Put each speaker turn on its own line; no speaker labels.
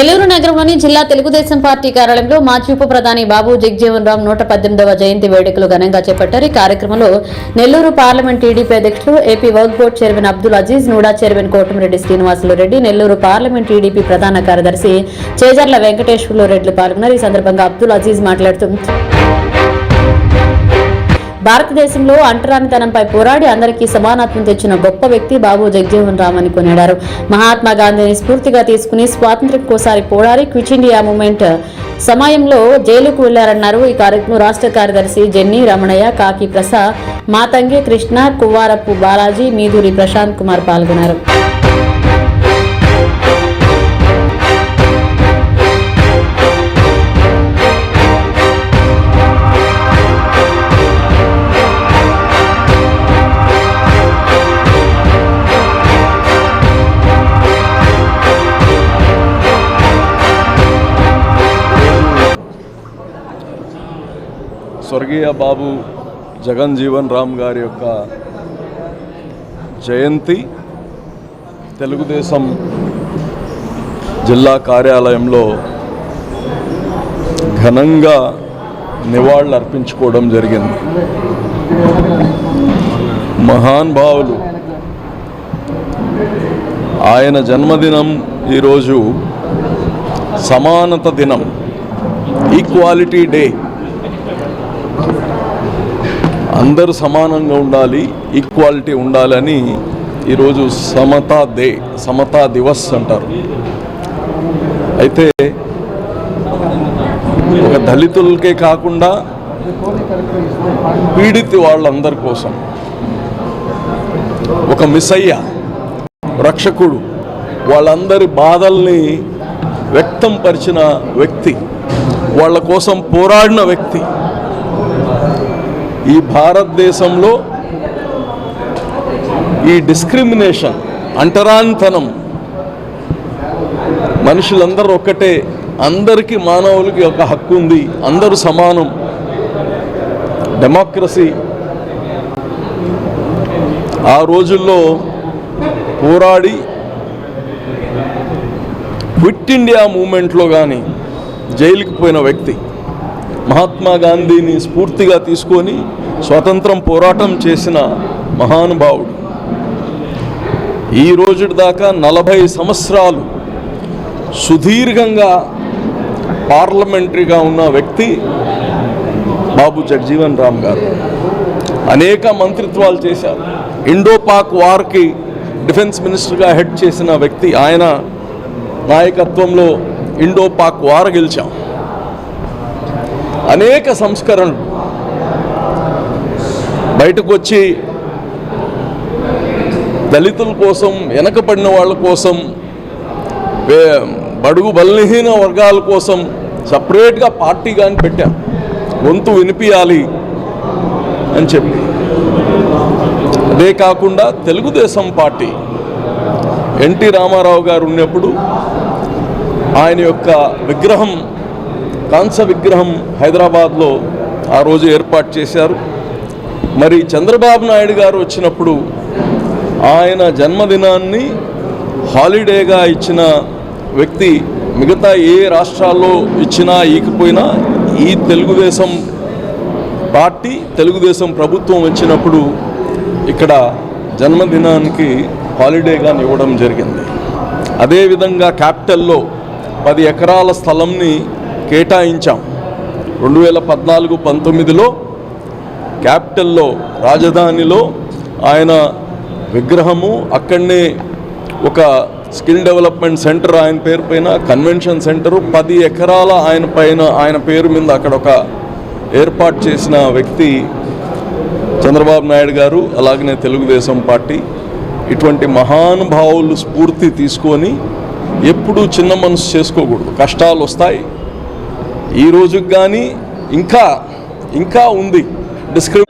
నెల్లూరు నగరంలోని జిల్లా తెలుగుదేశం పార్టీ కార్యాలయంలో మాజీ ఉప ప్రధాని బాబు జగ్జీవన్ రామ్ నూట పద్దెనిమిదవ జయంతి వేడుకలు ఘనంగా చేపట్టారు. ఈ కార్యక్రమంలో నెల్లూరు పార్లమెంట్ టీడీపీ అధ్యక్షులు AP work board chairman Abdul Aziz NUDA chairman Kotamreddy Srinivasulu Reddy Nellore parliament TDP ప్రధాన కార్యదర్శి చేజర్ల వెంకటేశ్వర్లు రెడ్డి పాల్గొన్నారు. ఈ సందర్భంగా అబ్దుల్ అజీజ్ మాట్లాడుతూ భారతదేశంలో అంటరానితనంపై పోరాడి అందరికీ సమానత్వం తెచ్చిన గొప్ప వ్యక్తి బాబు జగజీవన్ రామ్ అని కొనియాడారు. మహాత్మా గాంధీని స్ఫూర్తిగా తీసుకుని స్వాతంత్ర్యం కోసారి పోరాడి క్విట్ ఇండియా మూమెంట్ సమయంలో జైలుకు వెళ్ళారన్నారు. ఈ కార్యక్రమం రాష్ట్ర కార్యదర్శి జెన్నీ రమణయ్య కాకి ప్రసాద్ మాతంగి కృష్ణ కువ్వారపు బాలాజీ మీదూరి ప్రశాంత్ కుమార్ పాల్గొన్నారు.
స్వర్గీయ బాబు జగన్ జీవన్ రామ్ గారి యొక్క జయంతి తెలుగుదేశం జిల్లా కార్యాలయంలో ఘనంగా నివాళులు అర్పించుకోవడం జరిగింది మహానుభావులు ఆయన జన్మదినం ఈరోజు సమానత దినం. Equality day. అందరూ సమానంగా ఉండాలి ఈక్వాలిటీ ఉండాలని ఈరోజు సమతా డే సమతా దివస్ అంటారు. అయితే ఒక దళితులకే కాకుండా పీడిత వాళ్ళందరి కోసం ఒక మిసయ్య రక్షకుడు వాళ్ళందరి బాధల్ని వ్యక్తం పరిచిన వ్యక్తి వాళ్ళ కోసం పోరాడిన వ్యక్తి ఈ భారతదేశంలో ఈ డిస్క్రిమినేషన్ అంటరాంతనం మనుషులందరూ ఒక్కటే అందరికీ మానవులకి ఒక హక్కు ఉంది అందరూ సమానం. డెమోక్రసీ. ఆ రోజుల్లో పోరాడి క్విట్ ఇండియా మూమెంట్లో కానీ జైలుకి పోయిన వ్యక్తి మహాత్మా గాంధీని స్ఫూర్తిగా తీసుకొని స్వతంత్రం పోరాటం చేసిన మహానుభావుడు. ఈ రోజు దాకా నలభై సంవత్సరాలు సుదీర్ఘంగా పార్లమెంటరీగా ఉన్న వ్యక్తి బాబు జగజీవన్ రామ్ గారు. అనేక మంత్రిత్వాలు చేశారు. ఇండో పాక్ వార్కి డిఫెన్స్ మినిస్టర్గా హెడ్ చేసిన వ్యక్తి ఆయన నాయకత్వంలో ఇండో పాక్ వార్ గెలిచాం. అనేక సంస్కరణలు. బయటకు వచ్చి దళితుల కోసం వెనకబడిన వాళ్ళ కోసం బడుగు బలహీన వర్గాల కోసం సపరేట్గా పార్టీ కానీ పెట్టాం. గొంతు వినిపించాలి అని చెప్పి. అదే కాకుండా తెలుగుదేశం పార్టీ ఎన్టీ రామారావు గారు ఉన్నప్పుడు ఆయన యొక్క విగ్రహం కాంస విగ్రహం హైదరాబాద్లో ఆ రోజు ఏర్పాటు చేశారు. మరి చంద్రబాబు నాయుడు గారు వచ్చినప్పుడు ఆయన జన్మదినాన్ని హాలిడేగా ఇచ్చిన వ్యక్తి మిగతా ఏ రాష్ట్రాల్లో ఇచ్చినా ఈకపోయినా ఈ తెలుగుదేశం పార్టీ తెలుగుదేశం ప్రభుత్వం వచ్చినప్పుడు ఇక్కడ జన్మదినానికి హాలిడేగా ఇవ్వడం జరిగింది. అదేవిధంగా క్యాపిటల్లో పది ఎకరాల స్థలంని కేటాయించాం. రెండు వేల పద్నాలుగు పంతొమ్మిదిలో క్యాపిటల్లో రాజధానిలో ఆయన విగ్రహము అక్కడనే ఒక స్కిల్ డెవలప్మెంట్ సెంటర్ ఆయన పేరు పైన కన్వెన్షన్ సెంటరు పది ఎకరాల ఆయన పైన ఆయన పేరు మీద అక్కడ ఒక ఏర్పాటు చేసిన వ్యక్తి చంద్రబాబు నాయుడు గారు అలాగనే తెలుగుదేశం పార్టీ. ఇటువంటి మహానుభావులు స్ఫూర్తి తీసుకొని ఎప్పుడూ చిన్న మనసు చేసుకోకూడదు. కష్టాలు వస్తాయి. ఈ రోజుకి కానీ ఇంకా ఇంకా ఉంది. డిస్క్రి